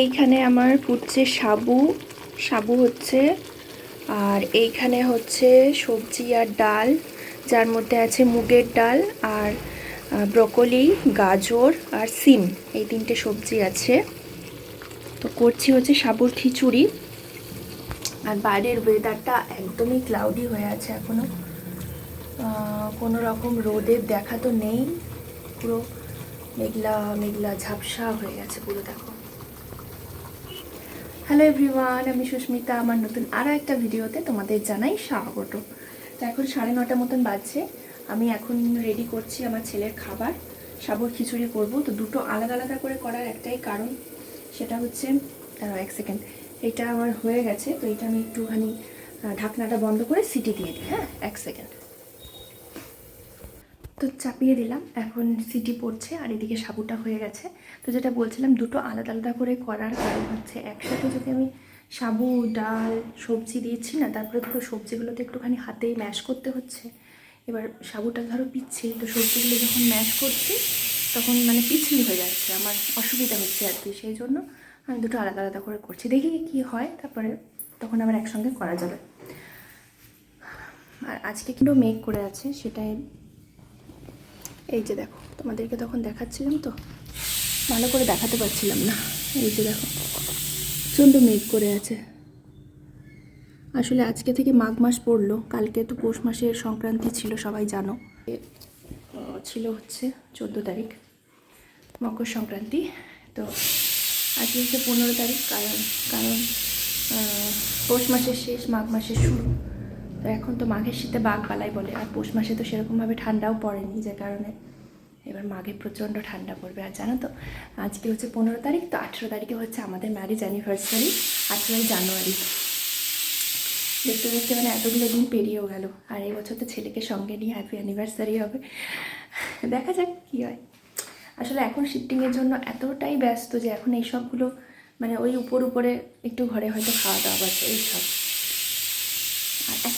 এইখানে আমার ফুটছে সাবু সাবু হচ্ছে, আর এইখানে হচ্ছে সবজি আর ডাল, যার মধ্যে আছে মুগের ডাল আর ব্রকলি, গাজর আর সিম, এই তিনটে সবজি আছে। তো করছি হচ্ছে সাবুর খিচুড়ি। আর বাইরের ওয়েদারটা একদমই ক্লাউডি হয়ে আছে এখনও কোনো রকম রোদের দেখা তো নেই, পুরো মেঘলা মেঘলা ঝাপসা হয়ে গেছে পুরো দেখো। হ্যালো এভরিওয়ান আমি সুস্মিতা, আমার নতুন আরও একটা ভিডিওতে তোমাদের জানাই স্বাগত। তো এখন সাড়ে নটা মতন বাজছে। আমি এখন রেডি করছি আমার ছেলের খাবার। সাবর খিচুড়ি করব। তো দুটো আলাদা আলাদা করে করার একটাই কারণ, সেটা হচ্ছে এক সেকেন্ড এটা আমার হয়ে গেছে। তো এটা আমি একটুখানি ঢাকনাটা বন্ধ করে সিটি দিয়ে দিই হ্যাঁ? এক সেকেন্ড তো চাপিয়ে দিলাম। এখন সিটি পড়ছে আর এদিকে সাবুটা হয়ে গেছে। তো যেটা বলছিলাম, দুটো আলাদা আলাদা করে করার কারণ হচ্ছে একসাথে যদি আমি সাবু, ডাল, সবজি দিয়েছি না, তারপরে ধরো সবজিগুলোতে একটুখানি হাতেই ম্যাশ করতে হচ্ছে। এবার সাবুটা ধরো পিচ্ছি, তো সবজিগুলো যখন ম্যাশ করছি, তখন মানে পিছলি হয়ে যাচ্ছে। আমার অসুবিধা হচ্ছে আর কি, সেই জন্য আমি দুটো আলাদা আলাদা করে করছি। দেখি কি হয়, তারপরে তখন আবার একসঙ্গে করা যাবে। আর আজকে কিন্তু মেক করে আছে, সেটাই এই যে দেখো, তোমাদেরকে তখন দেখাচ্ছিলাম তো, ভালো করে দেখাতে পারছিলাম না। এই যে দেখো, প্রচণ্ড মেঘ করে আছে। আসলে আজকে থেকে মাঘ মাস পড়ল, কালকে তো পৌষ মাসের সংক্রান্তি ছিল, সবাই জানো। ছিল হচ্ছে চোদ্দ তারিখ, মকর সংক্রান্তি। তো আজকে হচ্ছে পনেরো তারিখ, কারণ কারণ পৌষ মাসের শেষ, মাঘ মাসের শুরু। তো এখন তো মাঘের শীতে বাঘ পালাই বলে, আর পৌষ মাসে তো সেরকমভাবে ঠান্ডাও পড়েনি যে কারণে। এবার মাঘে প্রচণ্ড ঠান্ডা পড়বে, আর জানো তো, আজকে হচ্ছে পনেরো তারিখ, তো আঠেরো তারিখে হচ্ছে আমাদের ম্যারেজ অ্যানিভার্সারি আঠেরোই জানুয়ারি। দেখতে দেখতে মানে এতগুলো দিন পেরিয়েও গেল, আর এই বছর তো ছেলেকে সঙ্গে নিয়ে হ্যাপি অ্যানিভার্সারি হবে। দেখা যাক কী হয়। আসলে এখন শিফটিংয়ের জন্য এতটাই ব্যস্ত যে এখন এই সবগুলো মানে ওই উপর উপরে একটু ঘরে হয়তো খাওয়া দাওয়া আছে এই সব আর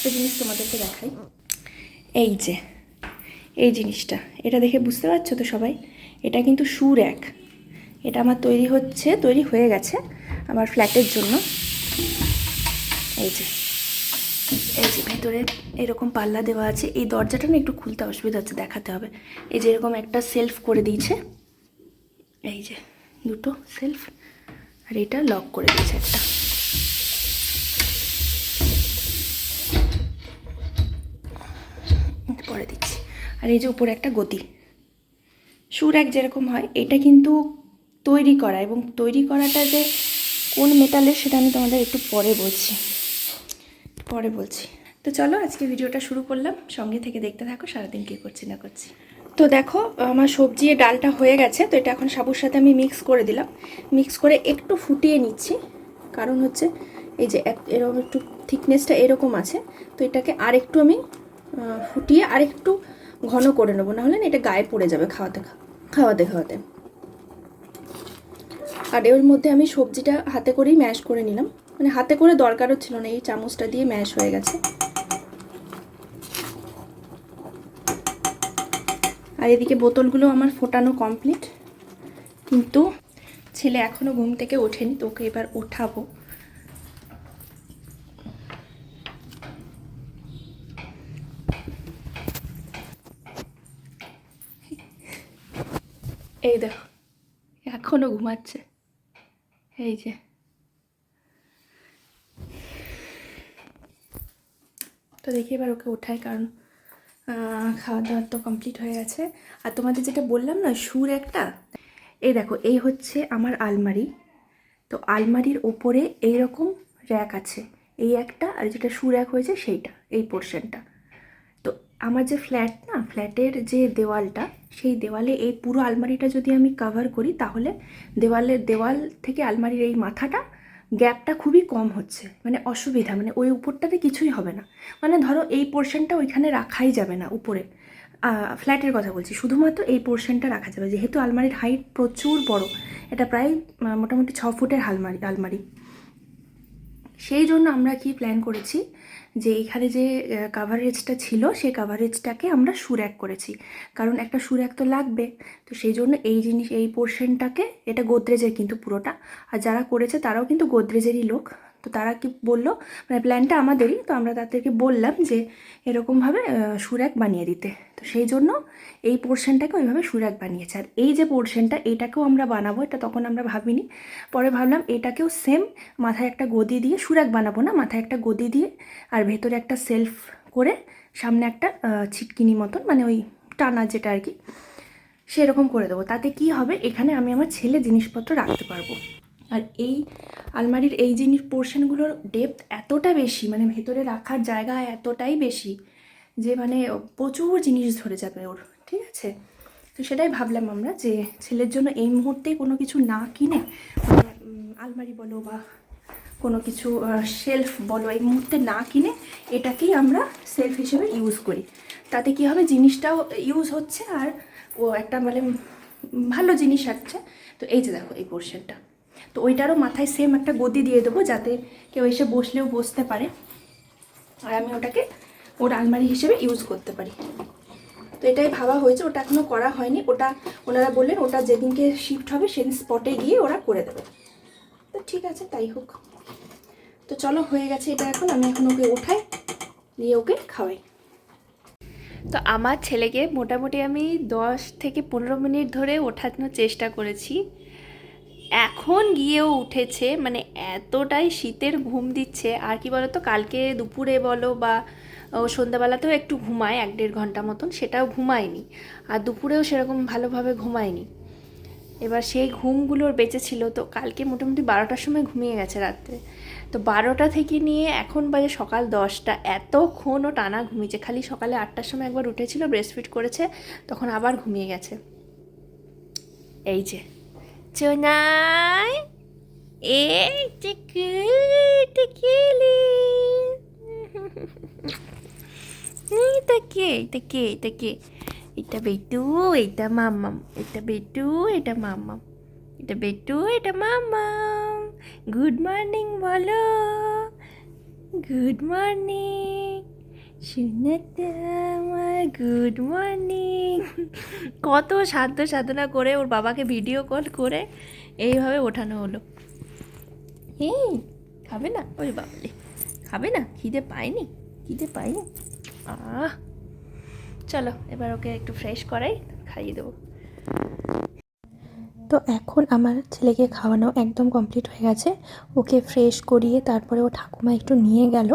একটা জিনিস তোমাদেরকে দেখাই। এই যে, এই জিনিসটা, এটা দেখে বুঝতে পারছ তো সবাই? এটা কিন্তু সুর এক এটা আমার তৈরি হচ্ছে, তৈরি হয়ে গেছে আমার ফ্ল্যাটের জন্য। এই যে এই যে ভেতরে এরকম পাল্লা দেওয়া আছে। এই দরজাটা না একটু খুলতে অসুবিধা হচ্ছে, দেখাতে হবে। এই যে এরকম একটা সেলফ করে দিয়েছে। এই যে, দুটো সেলফ আর এটা লক করে দিয়েছে একটা পরে দিচ্ছি আর এই যে উপরে একটা গতি। সুর এক যেরকম হয়, এটা কিন্তু তৈরি করা এবং তৈরি করাটা যে কোন মেটালের সেটা আমি তোমাদের একটু পরে বলছি। পরে বলছি। তো চলো আজকে ভিডিওটা শুরু করলাম। সঙ্গে থেকে দেখতে থাকো, সারাদিন কী করছি না করছি। তো দেখো, আমার সবজি ডালটা হয়ে গেছে, তো এটা এখন সাবুর সাথে আমি মিক্স করে দিলাম। মিক্স করে একটু ফুটিয়ে নিচ্ছি। কারণ হচ্ছে এই যে এরকম একটু থিকনেসটা এরকম আছে, তো এটাকে আর একটু আমি ফুটিয়ে আর একটু ঘন করে নেব, নাহলে না এটা গায়ে পড়ে যাবে খাওয়াতে খাওয়াতে খাওয়াতে। আর এর মধ্যে আমি সবজিটা হাতে করেই ম্যাশ করে নিলাম। মানে হাতে করে দরকারও ছিল না, এই চামচটা দিয়ে ম্যাশ হয়ে গেছে। আর এদিকে বোতলগুলো আমার ফোটানো কমপ্লিট। কিন্তু ছেলে এখনও ঘুম থেকে ওঠেনি তোকে এবার ওঠাবো। এই দেখো এখনও ঘুমাচ্ছে। এই যে। তো দেখি এবার ওকে ওঠাই কারণ খাওয়া দাওয়া তো কমপ্লিট হয়ে গেছে। আর তোমাদের যেটা বললাম না, সুর একটা? এই দেখো, এই হচ্ছে আমার আলমারি। তো আলমারির ওপরে এইরকম র্যাক আছে। এই একটা, আর যেটা সুর এক হয়েছে সেইটা, এই পোর্শনটা তো আমার যে ফ্ল্যাট না ফ্ল্যাটের যে দেওয়ালটা সেই দেওয়ালে এই পুরো আলমারিটা যদি আমি কভার করি, তাহলে দেওয়ালের দেওয়াল থেকে আলমারির এই মাথাটা গ্যাপটা খুবই কম হচ্ছে। মানে অসুবিধা মানে ওই উপরটাতে কিছুই হবে না। মানে ধরো এই পোর্শনটা ওইখানে রাখাই যাবে না উপরে। ফ্ল্যাটের কথা বলছি, শুধুমাত্র এই পোর্শনটা রাখা যাবে। যেহেতু আলমারির হাইট প্রচুর বড়, এটা প্রায় মোটামুটি ছ ফুটের আলমারি আলমারি। সেই জন্য আমরা কি প্ল্যান করেছি? যে এখানে যে কাভারেজটা ছিল, সেই কাভারেজটাকে আমরা সুর এক করেছি। কারণ একটা সুর এক তো লাগবে। তো সেই জন্য এই জিনিস, এই পোর্শনটাকে এটা গোদরেজের কিন্তু পুরোটা। আর যারা করেছে তারাও কিন্তু গোদরেজেরই লোক। তো তারা কি বলল? মানে প্ল্যানটা আমাদেরই, তো আমরা তাদেরকে বললাম যে এরকমভাবে সুরাক বানিয়ে দিতে। তো সেই জন্য এই পোর্শনটাকে ওইভাবে সুরাক বানিয়েছে। আর এই যে পোর্শনটা এটাকেও আমরা বানাবো, এটা তখন আমরা ভাবিনি। পরে ভাবলাম এটাকেও সেম মাথায় একটা গদি দিয়ে, সুরাক বানাবো না? মাথায় একটা গদি দিয়ে আর ভেতরে একটা সেলফ করে সামনে একটা ছিটকিনি মতন মানে ওই টানা যেটা আর কি, সেরকম করে দেবো। তাতে কি হবে? এখানে আমি আমার ছেলে জিনিসপত্র রাখতে পারব। আর এই আলমারির এই জিনিস পোর্শনগুলোর ডেপথ এতটা বেশি মানে ভেতরে রাখার জায়গা এতটাই বেশি যে মানে প্রচুর জিনিস ধরে যাবে ওর, ঠিক আছে? তো সেটাই ভাবলাম আমরা যে ছেলের জন্য এই মুহূর্তে কোনো কিছু না কিনে মানে আলমারি বলো বা কোনো কিছু শেলফ বলো, এই মুহূর্তে না কিনে এটাকেই আমরা সেলফ হিসেবে ইউজ করি। তাতে কি হবে? জিনিসটাও ইউজ হচ্ছে আর ও একটা মানে ভালো জিনিস আসছে। তো এই যে দেখো এই পোর্শনটা তো ওইটারও মাথায় সেম একটা গদি দিয়ে দেবো যাতে কেউ এসে বসলেও বসতে পারে। আর আমি ওটাকে ওর আলমারি হিসেবে ইউজ করতে পারি। তো এটাই ভাবা হয়েছে, ওটা এখনও করা হয়নি। ওটা ওনারা বললেন ওটা যেদিনকে শিফট হবে সেদিন স্পটে গিয়ে ওরা করে দেবে। তো ঠিক আছে, তাই হোক। তো চলো, হয়ে গেছে এটা এখন। আমি এখন ওকে ওঠাই দিয়ে ওকে খাওয়াই। তো আমার ছেলেকে মোটামুটি আমি দশ থেকে পনেরো মিনিট ধরে ওঠানোর চেষ্টা করেছি। এখন গিয়েও উঠেছে মানে এতটাই শীতের ঘুম দিচ্ছে, আর কি বলতো, কালকে দুপুরে বলো বা সন্ধ্যাবেলাতেও একটু ঘুমায়, এক দেড় ঘণ্টা মতন, সেটাও ঘুমায়নি। আর দুপুরেও সেরকম ভালোভাবে ঘুমায়নি। এবার সেই ঘুমগুলোর বেঁচে ছিল, তো কালকে মোটামুটি বারোটার সময় ঘুমিয়ে গেছে রাত্রে। তো বারোটা থেকে নিয়ে এখন বাজে সকাল দশটা, এতক্ষণও টানা ঘুমিয়েছে। খালি সকালে আটটার সময় একবার উঠেছিল ব্রেস্টফিট করেছে, তখন আবার ঘুমিয়ে গেছে। এই যে। চোনাই এই যে কেলি এইটা কে এটা কে এটা কে এটা বেটু এটা মাম্মাম এটা বেটু এটা মাম্মাম এটা বেটু এটা মাম্মাম গুড মর্নিং বলো গুড মর্নিং আমার গুড মর্নিং কত সাধ্য সাধনা করে ওর বাবাকে ভিডিও কল করে এইভাবে ওঠানো হলো। এই, খাবে না? ওই বাবলে খাবে না? খিদে পায়নি? খিদে পায়নি? আহ। চলো, এবার ওকে একটু ফ্রেশ করাই, খাইয়ে দেবো। তো এখন আমার ছেলেকে খাওয়ানো একদম কমপ্লিট হয়ে গেছে। ওকে ফ্রেশ করিয়ে তারপরে ও ঠাকুমা একটু নিয়ে গেল।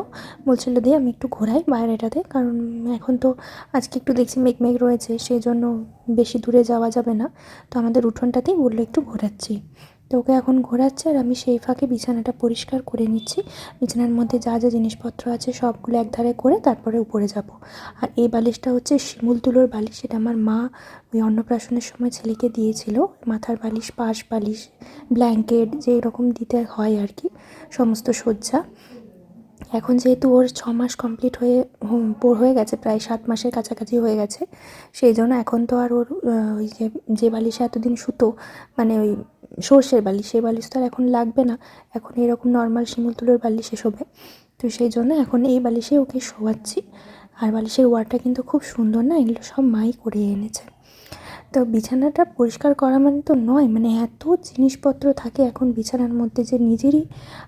বলছিল দিয়ে আমি একটু ঘোরাই বাইরেটাতে। কারণ এখন তো আজকে একটু দেখছি মেঘ মেঘ রয়েছে সেই জন্য বেশি দূরে যাওয়া যাবে না। তো আমাদের উঠোনটাতেই বলল, একটু ঘোরাচ্ছি। তো ওকে এখন ঘোরাচ্ছে আর আমি সেই ফাঁকে বিছানাটা পরিষ্কার করে নিচ্ছি। বিছানার মধ্যে যা যা জিনিসপত্র আছে সবগুলো একধারে করে তারপরে উপরে যাব। আর এই বালিশটা হচ্ছে শিমুল তুলোর বালিশ সেটা আমার মা ওই অন্নপ্রাশনের সময় ছেলেকে দিয়েছিল। মাথার বালিশ পাশ বালিশ ব্ল্যাঙ্কেট যে এরকম দিতে হয় আর কি সমস্ত সজ্জা এখন যেহেতু ওর ছ মাস কমপ্লিট হয়ে হুম, পো- হয়ে গেছে প্রায় সাত মাসের কাছাকাছি হয়ে গেছে সেই জন্য এখন তো আর ওর ওই যে যে বালিশে এতদিন সুতো মানে ওই সর্ষের বালিশ সেই বালিশ তো আর এখন লাগবে না। এখন এরকম নর্মাল শিমুল তুলোর বালিশে শোবে তো সেই জন্য এখন এই বালিশে ওকে শোয়াচ্ছি। আর বালিশের ওয়ারটা কিন্তু খুব সুন্দর না, এগুলো সব মাই করে এনেছে। তো বিছানাটা পরিষ্কার করা মানে তো নয় মানে এত জিনিসপত্র থাকে এখন বিছানার মধ্যে যে নিজেরই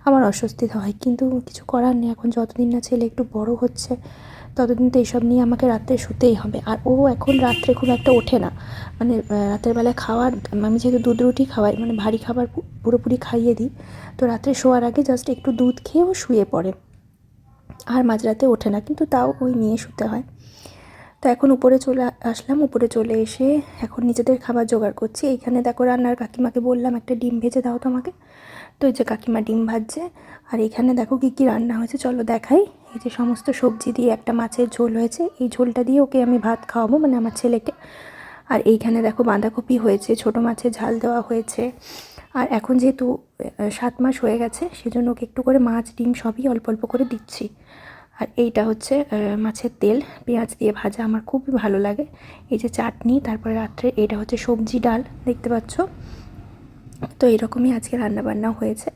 আমার অস্বস্তি হয়। কিন্তু কিছু করার নেই, এখন যতদিন না ছেলে একটু বড় হচ্ছে ততদিন তো এইসব নিয়ে আমাকে রাত্রে শুতেই হবে। আর ও এখন রাত্রে খুব একটা ওঠে না। মানে রাতের বেলায় খাওয়ার, আমি যেহেতু দুধ রুটি খাওয়াই মানে ভারী খাবার পুরোপুরি খাইয়ে দিই, তো রাত্রে শোয়ার আগে জাস্ট একটু দুধ খেয়ে ও শুয়ে পড়ে। আর মাঝরাতে ওঠে না, কিন্তু তাও ওই নিয়ে শুতে হয়। তো এখন উপরে চলে আসলাম, উপরে চলে এসে এখন নিজেদের খাবার জোগাড় করছি। এইখানে দেখো রান্নার কাকিমাকে বললাম, একটা ডিম ভেজে দাও তো আমাকে তো এই যে কাকিমা ডিম ভাজছে, আর এখানে দেখো কী কী রান্না হয়েছে, চলো দেখাই। এই যে সমস্ত সবজি দিয়ে একটা মাছের ঝোল হয়েছে, এই ঝোলটা দিয়ে ওকে আমি ভাত খাওয়াবো মানে আমার ছেলেকে। আর এইখানে দেখো বাঁধাকপি হয়েছে, ছোটো মাছের ঝাল দেওয়া হয়েছে। আর এখন যেহেতু সাত মাস হয়ে গেছে, সেজন্য ওকে একটু করে মাছ, ডিম সবই অল্প অল্প করে দিচ্ছি। আর এইটা হচ্ছে মাছের তেল, পেঁয়াজ দিয়ে ভাজা, আমার খুবই ভালো লাগে। এই যে চাটনি, তারপরে রাত্রে এটা হচ্ছে সবজি ডাল, দেখতে পাচ্ছ? তো এরকমই আজকে রান্নাবান্না হয়েছে।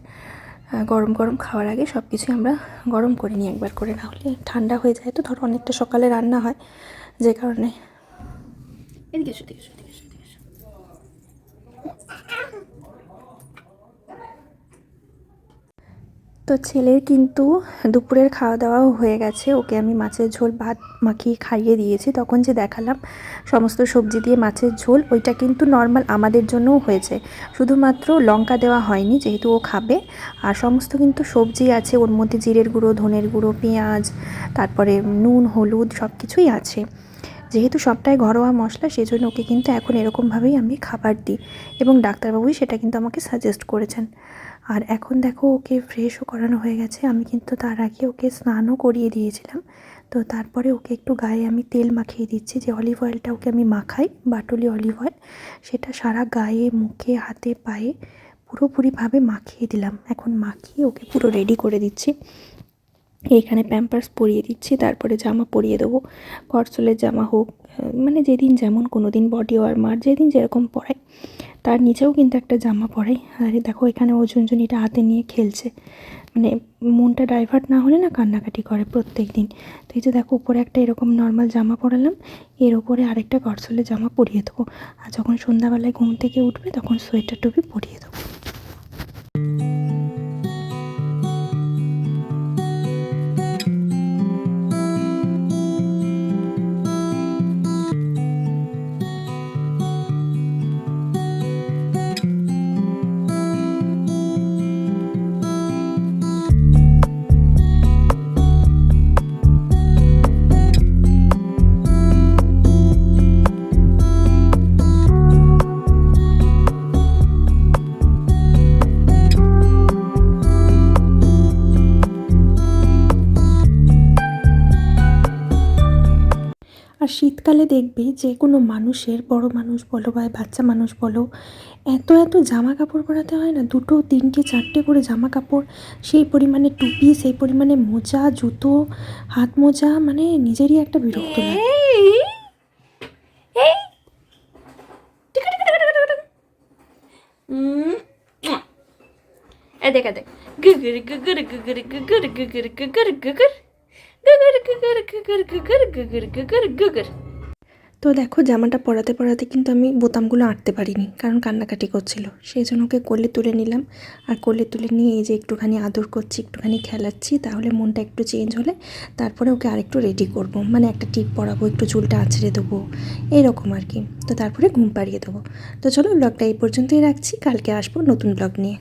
গরম গরম খাওয়ার আগে সব কিছুই আমরা গরম করে নিই একবার করে না হলে ঠান্ডা হয়ে যায়। তো ধরো অনেকটা সকালে রান্না হয়, যে কারণে। এদিকে এদিকে এসো এদিকে এসো, এদিকে এসো। তো ছেলের কিন্তু দুপুরের খাওয়া দাওয়াও হয়ে গেছে। ওকে আমি মাছের ঝোল, ভাত মাখিয়ে খাইয়ে দিয়েছি। তখন যে দেখালাম সমস্ত সবজি দিয়ে মাছের ঝোল, ওইটা কিন্তু নর্মাল আমাদের জন্যও হয়েছে। শুধুমাত্র লঙ্কা দেওয়া হয়নি, যেহেতু ও খাবে। আর সমস্ত কিন্তু সবজি আছে, ওর মধ্যে জিরের গুঁড়ো, ধনের গুঁড়ো, পেঁয়াজ, তারপরে নুন, হলুদ সব কিছুই আছে। যেহেতু সবটাই ঘরোয়া মশলা সেই জন্য ওকে কিন্তু এখন এরকমভাবেই আমি খাবার দিই। এবং ডাক্তারবাবুই সেটা কিন্তু আমাকে সাজেস্ট করেছেন। আর এখন দেখো ওকে ফ্রেশও করানো হয়ে গেছে। আমি কিন্তু তার আগে ওকে স্নানও করিয়ে দিয়েছিলাম। তো তারপরে ওকে একটু গায়ে আমি তেল মাখিয়ে দিচ্ছি যে অলিভ অয়েলটা ওকে আমি মাখাই, বাটুলি অলিভ অয়েল সেটা সারা গায়ে, মুখে, হাতে, পায়ে পুরোপুরিভাবে মাখিয়ে দিলাম। এখন মাখিয়ে ওকে পুরো রেডি করে দিচ্ছি। এইখানে প্যাম্পার্স পরিয়ে দিচ্ছি, তারপরে জামা পরিয়ে দেবো। করসলের জামা হোক মানে যেদিন যেমন কোনো দিন বডি ওয়ার্মার যেদিন যেরকম পরাই তার নিচেও কিন্তু একটা জামা পরে। আর দেখো, এখানে ও ঝুনঝুনিটা হাতে নিয়ে খেলছে। মানে মনটা ডাইভার্ট না হলে না কান্নাকাটি করে প্রত্যেক দিন তো এই যে দেখো, উপরে একটা এরকম নর্মাল জামা পরালাম, এর ওপরে আরেকটা করসলের জামা পরিয়ে দেবো। আর যখন সন্ধ্যাবেলায় ঘুম থেকে উঠবে, তখন সোয়েটার টুপি পরিয়ে দেবো। শীতকালে দেখবে যে কোনো মানুষের বড় মানুষ বলো বা বাচ্চা মানুষ বলো এত এত জামা কাপড় পরাতে হয় না দুটো তিনটে চারটে করে জামা কাপড় সেই পরিমাণে টুপি সেই পরিমাণে মোজা জুতো হাত মোজা মানে নিজেরই একটা বিরক্ত লাগে দেখ দেখ গুগুর গুগুর গুগুর গুগুর গুগুর গুগুর গুগুর গুগুর তো দেখো, জামাটা পরাতে পরাতে কিন্তু আমি বোতামগুলো আঁটতে পারিনি, কারণ কান্নাকাটি করছিল। সেই জন্য ওকে কোলে তুলে নিলাম। আর কোলে তুলে নিয়ে এই যে একটুখানি আদর করছি, একটুখানি খেলাচ্ছি, তাহলে মনটা একটু চেঞ্জ হলে তারপরে ওকে আরেকটু রেডি করব। মানে একটা টিপ পরাবো, একটু চুলটা আঁচড়ে দেবো এইরকম আর কি। তো তারপরে ঘুম পাড়িয়ে দেবো। তো চলো ব্লগটা এই পর্যন্তই রাখছি। কালকে আসব নতুন ব্লগ নিয়ে।